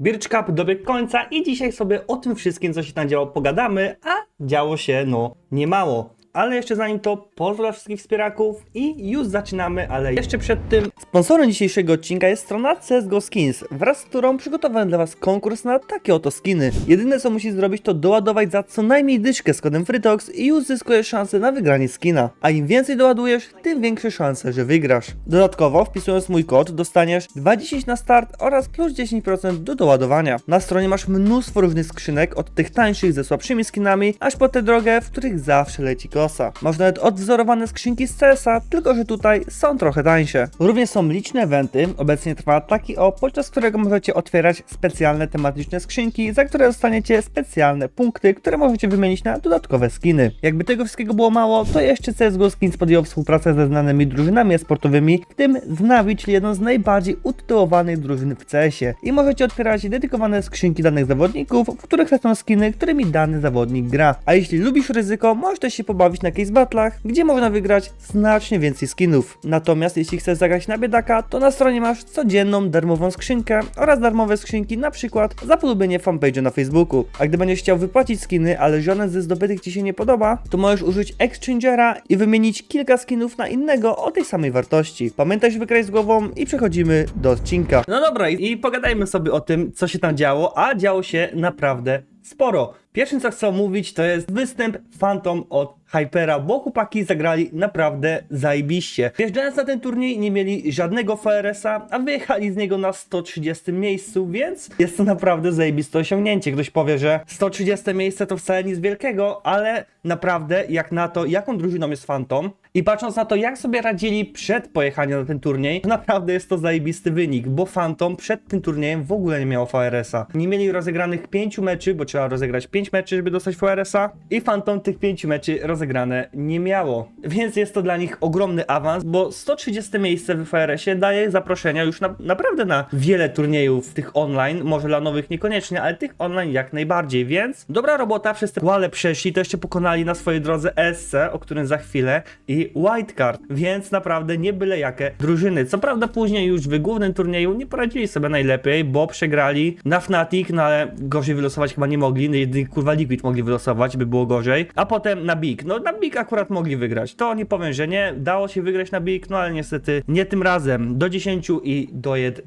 Beach Cup dobiegł końca i dzisiaj sobie o tym wszystkim, co się tam działo, pogadamy, a działo się, no, niemało. Ale jeszcze zanim to, pozdro wszystkich wspieraków i już zaczynamy, ale jeszcze przed tym sponsorem dzisiejszego odcinka jest strona CSGO Skins, wraz z którą przygotowałem dla Was konkurs na takie oto skiny. Jedyne co musisz zrobić to doładować za co najmniej dyszkę z kodem FRITOX i już zyskujesz szansę na wygranie skina. A im więcej doładujesz, tym większe szanse, że wygrasz. Dodatkowo wpisując mój kod dostaniesz 20 na start oraz plus 10% do doładowania. Na stronie masz mnóstwo różnych skrzynek, od tych tańszych ze słabszymi skinami, aż po te drogie, w których zawsze leci kosa. Masz nawet odwzorowane skrzynki z CS-a, tylko że tutaj są trochę tańsze. Również są liczne eventy, obecnie trwa taki o, podczas którego możecie otwierać specjalne tematyczne skrzynki, za które dostaniecie specjalne punkty, które możecie wymienić na dodatkowe skiny. Jakby tego wszystkiego było mało, to jeszcze CSGO Skins podjął współpracę ze znanymi drużynami sportowymi, w tym z Navi, czyli jedną z najbardziej utytułowanych drużyn w CS-ie. I możecie otwierać dedykowane skrzynki danych zawodników, w których lecą skiny, którymi dany zawodnik gra. A jeśli lubisz ryzyko, możesz też się pobawić na case battlach, gdzie można wygrać znacznie więcej skinów. Natomiast jeśli chcesz zagrać na biedaka, to na stronie masz codzienną darmową skrzynkę oraz darmowe skrzynki, na przykład za polubienie fanpage'u na Facebooku. A gdy będziesz chciał wypłacić skiny, ale żaden ze zdobytych ci się nie podoba, to możesz użyć Exchangera i wymienić kilka skinów na innego o tej samej wartości. Pamiętaj, żeby grać z głową i przechodzimy do odcinka. No dobra, i pogadajmy sobie o tym, co się tam działo, a działo się naprawdę sporo. Pierwszym co chcę mówić to jest występ Phantom od Hypera, bo chłopaki zagrali naprawdę zajebiście. Wjeżdżając na ten turniej nie mieli żadnego FRS-a, a wyjechali z niego na 130 miejscu, więc jest to naprawdę zajebiste osiągnięcie. Ktoś powie, że 130 miejsce to wcale nic wielkiego, ale naprawdę jak na to, jaką drużyną jest Phantom i patrząc na to, jak sobie radzili przed pojechaniem na ten turniej, naprawdę jest to zajebisty wynik, bo Phantom przed tym turniejem w ogóle nie miało FRS-a. Nie mieli rozegranych 5 meczy, bo trzeba rozegrać 5 meczy, żeby dostać FRS-a i Phantom tych 5 meczy rozegrane nie miało. Więc jest to dla nich ogromny awans, bo 130 miejsce w FRS-ie daje zaproszenia już na, naprawdę na wiele turniejów tych online, może dla nowych niekoniecznie, ale tych online jak najbardziej, więc dobra robota, te wale przeszli, to jeszcze pokonali na swojej drodze ESC, o którym za chwilę i Wildcard, więc naprawdę nie byle jakie drużyny. Co prawda później już w głównym turnieju nie poradzili sobie najlepiej, bo przegrali na Fnatic, no ale gorzej wylosować chyba nie mogli, no jedynie kurwa Liquid mogli wylosować, by było gorzej, a potem na Big, no na Big akurat mogli wygrać, to nie powiem, że nie, dało się wygrać na Big, no ale niestety nie tym razem, do 10 i do 1,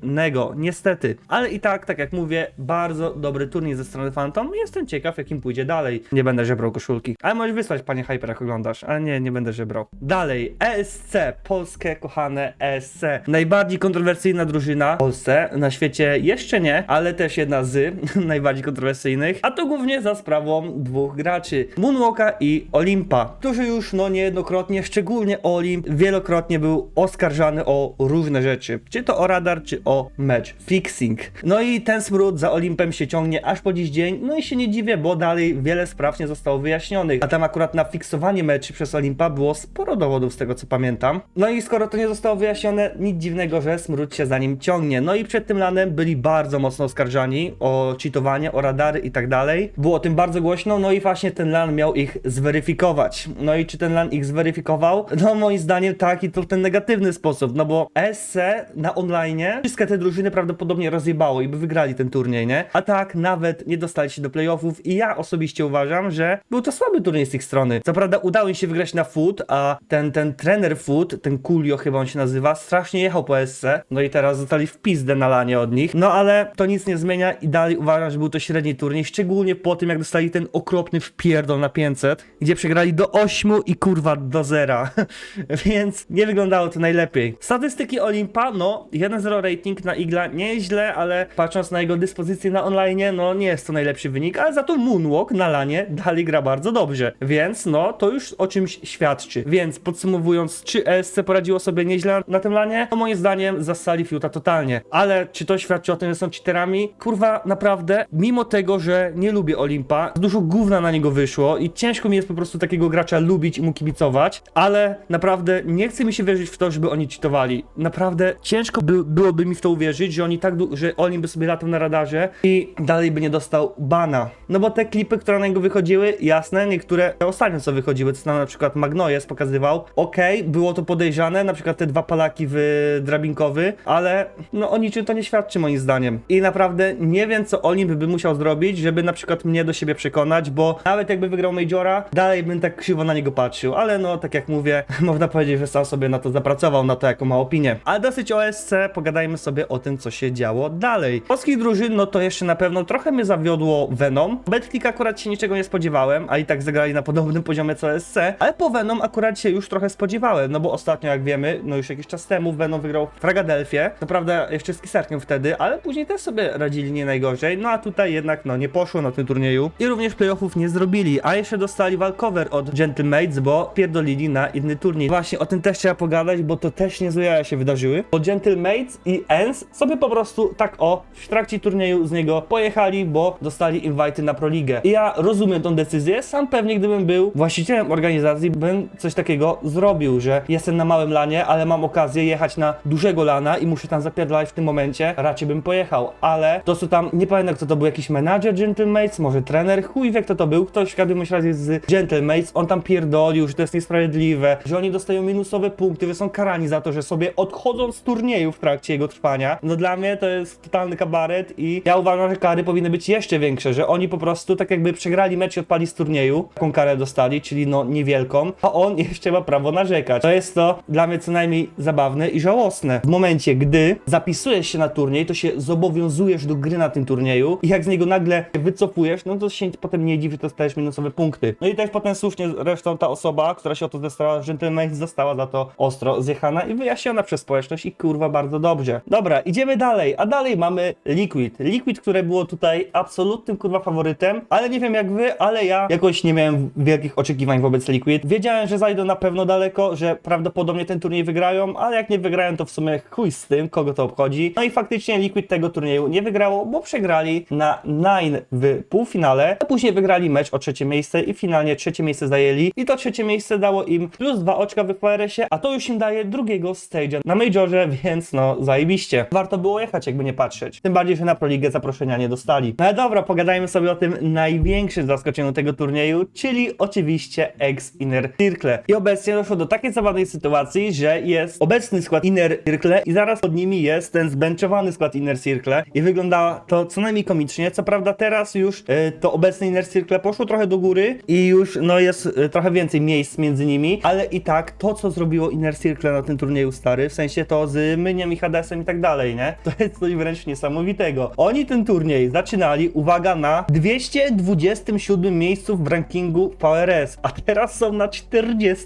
niestety, ale i tak, tak jak mówię, bardzo dobry turniej ze strony Phantom, jestem ciekaw jakim pójdzie dalej, nie będę żebrał koszulki, ale możesz wysłać panie Hyper jak oglądasz, ale nie, nie będę żebrał. Dalej, ESC, polskie kochane ESC, najbardziej kontrowersyjna drużyna w Polsce, na świecie jeszcze nie, ale też jedna z najbardziej kontrowersyjnych, a to głównie za sprawą dwóch graczy, Moonwalka i Olimpa, którzy już no niejednokrotnie, szczególnie Olimp, wielokrotnie był oskarżany o różne rzeczy, czy to o radar, czy o match fixing. No i ten smród za Olimpem się ciągnie aż po dziś dzień, no i się nie dziwię, bo dalej wiele spraw nie zostało wyjaśnionych, a tam akurat na fiksowanie meczy przez Olimpa było sporo dowodów z tego co pamiętam. No i skoro to nie zostało wyjaśnione, nic dziwnego, że smród się za nim ciągnie. No i przed tym lanem byli bardzo mocno oskarżani o cheatowanie, o radary i tak dalej. Było o tym bardzo głośno, no i właśnie ten lan miał ich zweryfikować. No i czy ten lan ich zweryfikował? No moim zdaniem tak i to w ten negatywny sposób, no bo SC na online wszystkie te drużyny prawdopodobnie rozjebało i by wygrali ten turniej, nie? A tak nawet nie dostali się do playoffów i ja osobiście uważam, że był to słaby turniej z ich strony. Co prawda udało im się wygrać na foot, a ten, ten trener foot, ten Kulio chyba on się nazywa, strasznie jechał po SC, no i teraz zostali w pizdę na lanie od nich. No ale to nic nie zmienia i dalej uważam, że był to średni turniej, szczególnie po tym jak dostali ten okropny wpierdol na 500, gdzie przegrali do 8 i kurwa do 0. Więc nie wyglądało to najlepiej. Statystyki Olimpa, no 1-0 rating na Igla nie jest źle, ale patrząc na jego dyspozycję na online, no nie jest to najlepszy wynik, ale za to Moonwalk na lanie dalej gra bardzo dobrze. Więc no to już o czymś świadczy. Więc podsumowując, czy ESC poradziło sobie nieźle na tym lanie? No moim zdaniem zassali fiuta totalnie. Ale czy to świadczy o tym, że są cheaterami? Kurwa, naprawdę, mimo tego, że nie lubię Olimpa, dużo gówna na niego wyszło i ciężko mi jest po prostu takiego gracza lubić i mu kibicować, ale naprawdę nie chce mi się wierzyć w to, żeby oni cheatowali. Naprawdę ciężko by, byłoby mi w to uwierzyć, że oni tak, że Olimp by sobie latał na radarze i dalej by nie dostał bana. No bo te klipy, które na niego wychodziły, jasne, niektóre ostatnio co wychodziły, co na przykład Magnojes pokazywał, pokazywał. Okej, było to podejrzane, na przykład te dwa palaki w drabinkowy, ale no o niczym to nie świadczy moim zdaniem. I naprawdę nie wiem, co Olimp by musiał zrobić, żeby na przykład mnie do siebie przekonać, bo nawet jakby wygrał Majora, dalej bym tak krzywo na niego patrzył, ale no tak jak mówię, można powiedzieć, że sam sobie na to zapracował, na to jaką ma opinię. Ale dosyć o SC, pogadajmy sobie o tym, co się działo dalej. Polskich drużyn, no to jeszcze na pewno trochę mnie zawiodło Venom. Betclick akurat się niczego nie spodziewałem, a i tak zagrali na podobnym poziomie co SC, ale po Venom akurat się już trochę spodziewałem, no bo ostatnio, jak wiemy, no już jakiś czas temu Venom wygrał Fragadelfię, to prawda jeszcze z Kisarkiem wtedy, ale później też sobie radzili nie najgorzej, no a tutaj jednak no nie poszło na tym turnieju i również playoffów nie zrobili, a jeszcze dostali walkover od Gentlemates, bo pierdolili na inny turniej. Właśnie o tym też trzeba pogadać, bo to też niezłe jaja się wydarzyły, bo Gentlemates i Ens sobie po prostu tak o w trakcie turnieju z niego pojechali, bo dostali invity na Proligę. I ja rozumiem tą decyzję, sam pewnie gdybym był właścicielem organizacji, bym coś takiego zrobił, że jestem na małym lanie, ale mam okazję jechać na dużego lana i muszę tam zapierdalać w tym momencie, raczej bym pojechał, ale to co tam, nie pamiętam kto to był, jakiś menadżer Gentlemates, może trener, chuj wie kto to był, ktoś w każdym razie z Gentlemates, on tam pierdolił, że to jest niesprawiedliwe, że oni dostają minusowe punkty, że są karani za to, że sobie odchodzą z turnieju w trakcie jego trwania. No dla mnie to jest totalny kabaret i ja uważam, że kary powinny być jeszcze większe, że oni po prostu tak jakby przegrali mecz i odpali z turnieju, taką karę dostali, czyli no niewielką, a on jeszcze ma prawo narzekać. To jest to dla mnie co najmniej zabawne i żałosne. W momencie, gdy zapisujesz się na turniej, to się zobowiązujesz do gry na tym turnieju i jak z niego nagle wycofujesz, no to się potem nie dziwi, że dostajesz minusowe punkty. No i też potem słusznie zresztą ta osoba, która się o to zdecydowała, Gentleman została za to ostro zjechana i wyjaśniona przez społeczność i kurwa bardzo dobrze. Dobra, idziemy dalej, a dalej mamy Liquid. Liquid, które było tutaj absolutnym kurwa faworytem, ale nie wiem jak wy, ale ja jakoś nie miałem wielkich oczekiwań wobec Liquid. Wiedziałem, że zajdą na pewno daleko, że prawdopodobnie ten turniej wygrają, ale jak nie wygrają, to w sumie chuj z tym, kogo to obchodzi. No i faktycznie Liquid tego turnieju nie wygrało, bo przegrali na Nine w półfinale, a później wygrali mecz o trzecie miejsce i finalnie trzecie miejsce zajęli i to trzecie miejsce dało im plus dwa oczka w FRS-ie, a to już im daje drugiego stage'a na Majorze, więc no zajebiście. Warto było jechać, jakby nie patrzeć. Tym bardziej, że na Proligę zaproszenia nie dostali. No ale dobra, pogadajmy sobie o tym największym zaskoczeniu tego turnieju, czyli oczywiście ex Inner Circle. I obecnie doszło do takiej zabawnej sytuacji, że jest obecny skład Inner Circle i zaraz pod nimi jest ten zbenchowany skład Inner Circle i wygląda to co najmniej komicznie. Co prawda teraz już e, to obecne Inner Circle poszło trochę do góry i już no jest e, trochę więcej miejsc między nimi, ale i tak to co zrobiło Inner Circle na tym turnieju stary, w sensie to z Myniem i Hadesem i tak dalej, nie? To jest coś wręcz niesamowitego. Oni ten turniej zaczynali, uwaga, na 227 miejscu w rankingu PRS, a teraz są na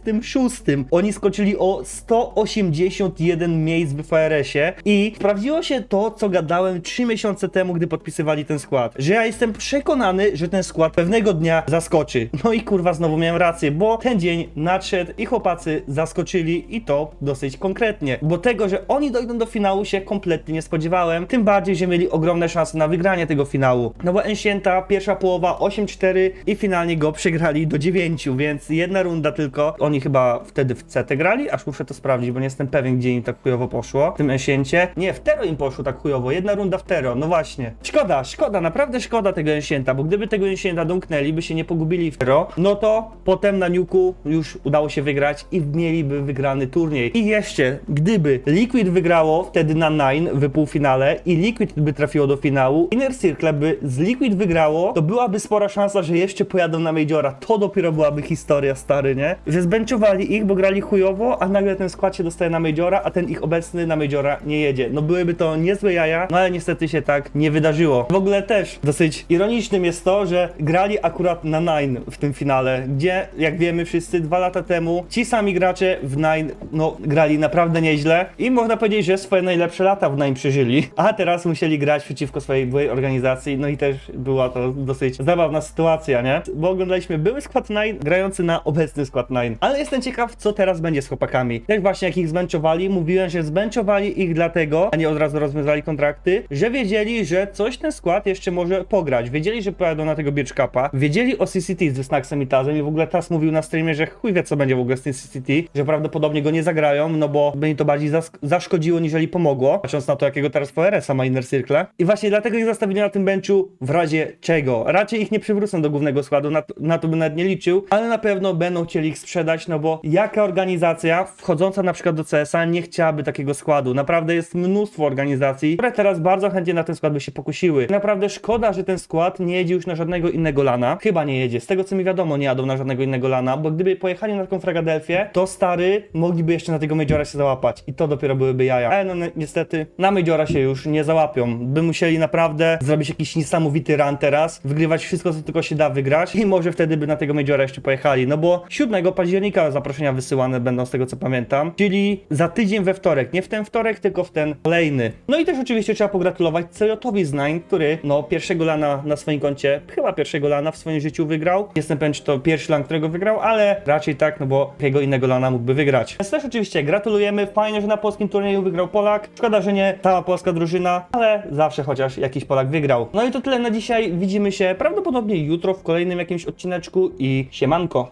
46. Oni skoczyli o 181 miejsc w FRS-ie i sprawdziło się to, co gadałem 3 miesiące temu, gdy podpisywali ten skład. Że ja jestem przekonany, że ten skład pewnego dnia zaskoczy. No i kurwa, znowu miałem rację, bo ten dzień nadszedł i chłopacy zaskoczyli i to dosyć konkretnie. Bo tego, że oni dojdą do finału się kompletnie nie spodziewałem. Tym bardziej, że mieli ogromne szanse na wygranie tego finału. No bo Ensienta, pierwsza połowa 8-4 i finalnie go przegrali do 9, więc jedna runda tylko. Oni chyba wtedy w CT grali, aż muszę to sprawdzić, bo nie jestem pewien, gdzie im tak chujowo poszło. W tym Ensiencie. Nie, w Tero im poszło tak chujowo. Jedna runda w Tero, no właśnie. Szkoda, szkoda, naprawdę szkoda tego Ensienta, bo gdyby tego Ensienta domknęli, by się nie pogubili w Tero, no to potem na Niuku już udało się wygrać i mieliby wygrany turniej. I jeszcze, gdyby Liquid wygrało wtedy na Nine w półfinale i Liquid by trafiło do finału, Inner Circle by z Liquid wygrało, to byłaby spora szansa, że jeszcze pojadą na Majora. To dopiero byłaby historia, stary, nie? Że zbenchowali ich, bo grali chujowo, a nagle ten skład się dostaje na Majora, a ten ich obecny na Majora nie jedzie. No byłyby to niezłe jaja, no ale niestety się tak nie wydarzyło. W ogóle też dosyć ironicznym jest to, że grali akurat na Nine w tym finale, gdzie, jak wiemy wszyscy, dwa lata temu ci sami gracze w Nine, no, grali naprawdę nieźle i można powiedzieć, że swoje najlepsze lata w Nine przeżyli, a teraz musieli grać przeciwko swojej byłej organizacji, no i też była to dosyć zabawna sytuacja, nie? Bo oglądaliśmy były skład Nine grający na obecny skład Nine, ale jestem ciekaw, co teraz będzie z chłopakami. Też właśnie jak ich zbenchowali, mówiłem, że zbenchowali ich dlatego, a nie od razu rozwiązali kontrakty, że wiedzieli, że coś ten skład jeszcze może pograć. Wiedzieli, że pojadą na tego Cupa, wiedzieli o CCT ze Snacksem i Tazem i w ogóle Tas mówił na streamie, że chuj wie co będzie w ogóle z tym CCT, że prawdopodobnie go nie zagrają, no bo by im to bardziej zaszkodziło, niżeli pomogło, patrząc na to, jakiego teraz VRS-a ma Inner Circle. I właśnie dlatego ich zostawili na tym benchu w razie czego. Raczej ich nie przywrócą do głównego składu, na, to- na to bym nawet nie liczył, ale na pewno będą chcieli ich sprzedać no bo jaka organizacja wchodząca na przykład do CSA nie chciałaby takiego składu? Naprawdę jest mnóstwo organizacji, które teraz bardzo chętnie na ten skład by się pokusiły. Naprawdę szkoda, że ten skład nie jedzie już na żadnego innego lana. Chyba nie jedzie. Z tego co mi wiadomo, nie jadą na żadnego innego lana, bo gdyby pojechali na taką Fragadelfię, to stary mogliby jeszcze na tego Majora się załapać i to dopiero byłyby jaja. Ale no ni- niestety na Majora się już nie załapią. By musieli naprawdę zrobić jakiś niesamowity run teraz, wygrywać wszystko, co tylko się da wygrać i może wtedy by na tego Majora jeszcze pojechali. No bo 7 października zaproszenia wysyłane będą z tego co pamiętam, czyli za tydzień we wtorek. Nie w ten wtorek, tylko w ten kolejny. No i też oczywiście trzeba pogratulować Celotowi z Nine, który no pierwszego lana na swoim koncie, chyba pierwszego lana w swoim życiu wygrał. Jestem pewien, czy to pierwszy lan, którego wygrał, ale raczej tak, no bo jakiego innego lana mógłby wygrać. Więc też oczywiście gratulujemy. Fajnie, że na polskim turnieju wygrał Polak. Szkoda, że nie cała polska drużyna, ale zawsze chociaż jakiś Polak wygrał. No i to tyle na dzisiaj. Widzimy się prawdopodobnie jutro w kolejnym jakimś odcineczku i siemanko.